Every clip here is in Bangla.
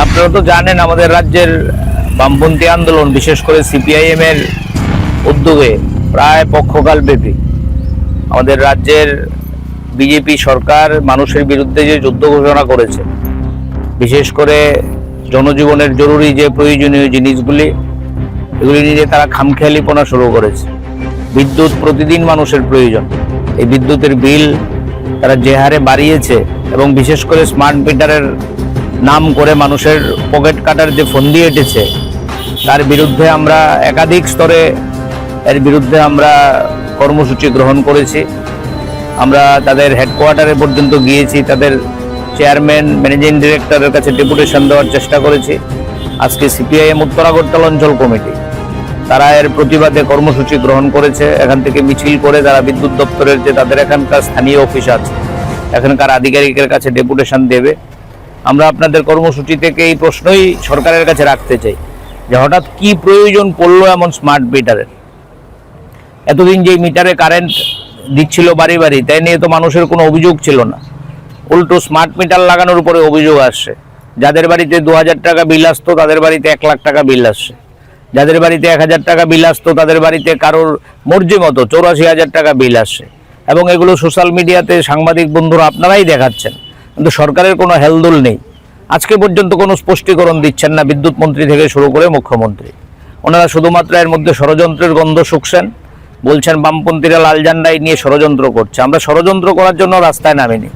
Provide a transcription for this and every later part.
আপনারা তো জানেন আমাদের রাজ্যের বামপন্থী আন্দোলন, বিশেষ করে সিপিআইএম এর উদ্যোগে প্রায় পক্ষকাল ব্যাপী। আমাদের রাজ্যের বিজেপি সরকার মানুষের বিরুদ্ধে যে যুদ্ধ ঘোষণা করেছে, বিশেষ করে জনজীবনের জরুরি যে প্রয়োজনীয় জিনিসগুলি, এগুলি নিয়ে তারা খামখেয়ালিপনা শুরু করেছে। বিদ্যুৎ প্রতিদিন মানুষের প্রয়োজন। এই বিদ্যুতের বিল তারা যে হারে বাড়িয়েছে এবং বিশেষ করে স্মার্ট মিটারের নাম করে মানুষের পকেট কাটার যে ফন্দি এঁটেছে, তার বিরুদ্ধে আমরা একাধিক স্তরে এর বিরুদ্ধে আমরা কর্মসূচি গ্রহণ করেছি। আমরা তাদের হেডকোয়ার্টারে পর্যন্ত গিয়েছি, তাদের চেয়ারম্যান, ম্যানেজিং ডিরেক্টরের কাছে ডেপুটেশন দেওয়ার চেষ্টা করেছি। আজকে সিপিআইএম উত্তর আগরতলা অঞ্চল কমিটি, তারা এর প্রতিবাদে কর্মসূচি গ্রহণ করেছে। এখান থেকে মিছিল করে তারা বিদ্যুৎ দপ্তরের যে তাদের এখানকার স্থানীয় অফিস আছে, এখানকার আধিকারিকের কাছে ডেপুটেশন দেবে। আমরা আপনাদের কর্মসূচি থেকে এই প্রশ্নই সরকারের কাছে রাখতে চাই যে হঠাৎ কি প্রয়োজন পড়ল এমন স্মার্ট মিটারের এতদিন যে মিটারে কারেন্ট দিচ্ছিল বাড়ি বাড়ি, তাই নিয়ে তো মানুষের কোনো অভিযোগ ছিল না। উল্টো স্মার্ট মিটার লাগানোর উপরে অভিযোগ আসছে। যাদের বাড়িতে দু হাজার টাকা বিল আসতো, তাদের বাড়িতে এক লাখ টাকা বিল আসছে। যাদের বাড়িতে এক হাজার টাকা বিল আসতো, তাদের বাড়িতে কারোর মর্জি মতো চৌরাশি হাজার টাকা বিল আসছে। এবং এগুলো সোশ্যাল মিডিয়াতে সাংবাদিক বন্ধুরা আপনারাই দেখাচ্ছেন। কিন্তু সরকারের কোনো হেলদোল নেই। আজকে পর্যন্ত কোনো স্পষ্টীকরণ দিচ্ছেন না বিদ্যুৎ মন্ত্রী থেকে শুরু করে মুখ্যমন্ত্রী। ওনারা শুধুমাত্র এর মধ্যে ষড়যন্ত্রের গন্ধ শুকছেন, বলছেন বামপন্থীরা লাল ঝান্ডাই নিয়ে ষড়যন্ত্র করছে। আমরা ষড়যন্ত্র করার জন্য রাস্তায় নামিনি।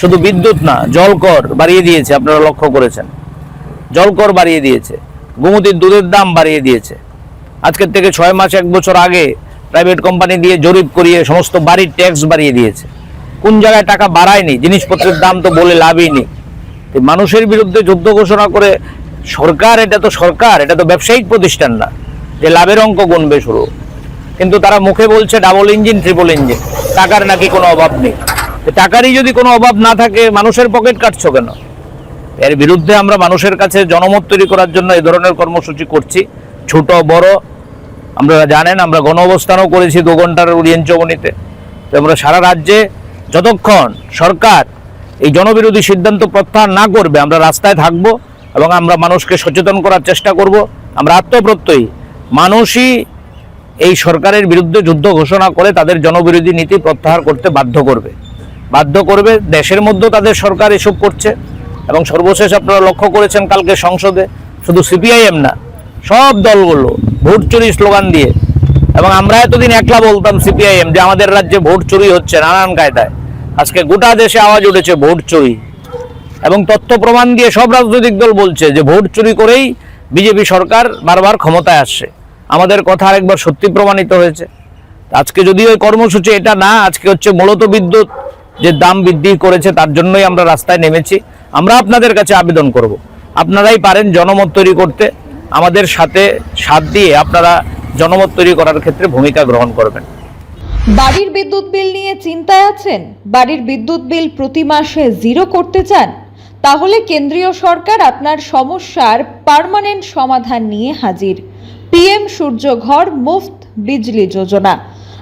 শুধু বিদ্যুৎ না, জলকর বাড়িয়ে দিয়েছে, আপনারা লক্ষ্য করেছেন। জলকর বাড়িয়ে দিয়েছে, গোমতির দুধের দাম বাড়িয়ে দিয়েছে। আজকের থেকে ছয় মাস, এক বছর আগে প্রাইভেট কোম্পানি দিয়ে জরিপ করিয়ে সমস্ত বাড়ির ট্যাক্স বাড়িয়ে দিয়েছে। কোন জায়গায় টাকা বাড়ায়নি, জিনিসপত্রের দাম তো বলে লাভই নেই। মানুষের বিরুদ্ধে যুদ্ধ ঘোষণা করে সরকার, এটা তো সরকার, এটা তো ব্যবসায়িক প্রতিষ্ঠান না, যে লাভের অঙ্ক গুনবে শুরু। কিন্তু তারা মুখে বলছে ডাবল ইঞ্জিন ট্রিপল ইঞ্জিন টাকার নাকি কোনো অভাব নেই। টাকারই যদি কোনো অভাব না থাকে, মানুষের পকেট কাটছো কেন? এর বিরুদ্ধে আমরা মানুষের কাছে জনমত তৈরি করার জন্য এই ধরনের কর্মসূচি করছি, ছোট, বড়। আমরা জানেন, আমরা গণ অবস্থানও করেছি দু ঘণ্টার উড়িয়েন চৌমনিতে। তো আমরা সারা রাজ্যে যতক্ষণ সরকার এই জনবিরোধী সিদ্ধান্ত প্রত্যাহার না করবে, আমরা রাস্তায় থাকব এবং আমরা মানুষকে সচেতন করার চেষ্টা করব। আমরা আত্মপ্রত্যয়ী। মানুষই এই সরকারের বিরুদ্ধে যুদ্ধ ঘোষণা করে তাদের জনবিরোধী নীতি প্রত্যাহার করতে বাধ্য করবে। বাধ্য করবে, দেশের মধ্যেও তাদের সরকার এসব করছে এবং সর্বশেষ আপনারা লক্ষ্য করেছেন কালকে সংসদে, শুধু সিপিআইএম না, সব দলগুলো ভোট চুরি স্লোগান দিয়ে এবং আমরা এতদিন একলা বলতাম সিপিআইএম যে আমাদের রাজ্যে ভোট চুরি হচ্ছে নানান কায়দায়। আজকে গোটা দেশে আওয়াজ উঠেছে ভোট চুরি। এবং তথ্য প্রমাণ দিয়ে সব রাজনৈতিক দল বলছে যে ভোট চুরি করেই বিজেপি সরকার বারবার ক্ষমতায় আসছে। আমাদের কথা আরেকবার সত্যি প্রমাণিত হয়েছে। আজকে যদি ওই কর্মসূচি এটা না, আজকে হচ্ছে মূলত বিদ্যুৎ যে দাম বৃদ্ধি করেছে তার জন্যই আমরা রাস্তায় নেমেছি। আমরা আপনাদের কাছে আবেদন করব। আপনারাই পারেন জনমত তৈরি করতে। আমাদের সাথে সাথ দিয়ে আপনারা জনমত তৈরি করার ক্ষেত্রে ভূমিকা গ্রহণ করবেন। বাড়ির বিদ্যুৎ বিল নিয়ে চিন্তায় আছেন? বাড়ির বিদ্যুৎ বিল প্রতি মাসে জিরো করতে চান? তাহলে কেন্দ্রীয় সরকার আপনার সমস্যার পার্মানেন্ট সমাধান নিয়ে হাজির। পিএম সূর্যঘর মুফত বিজলি যোজনা।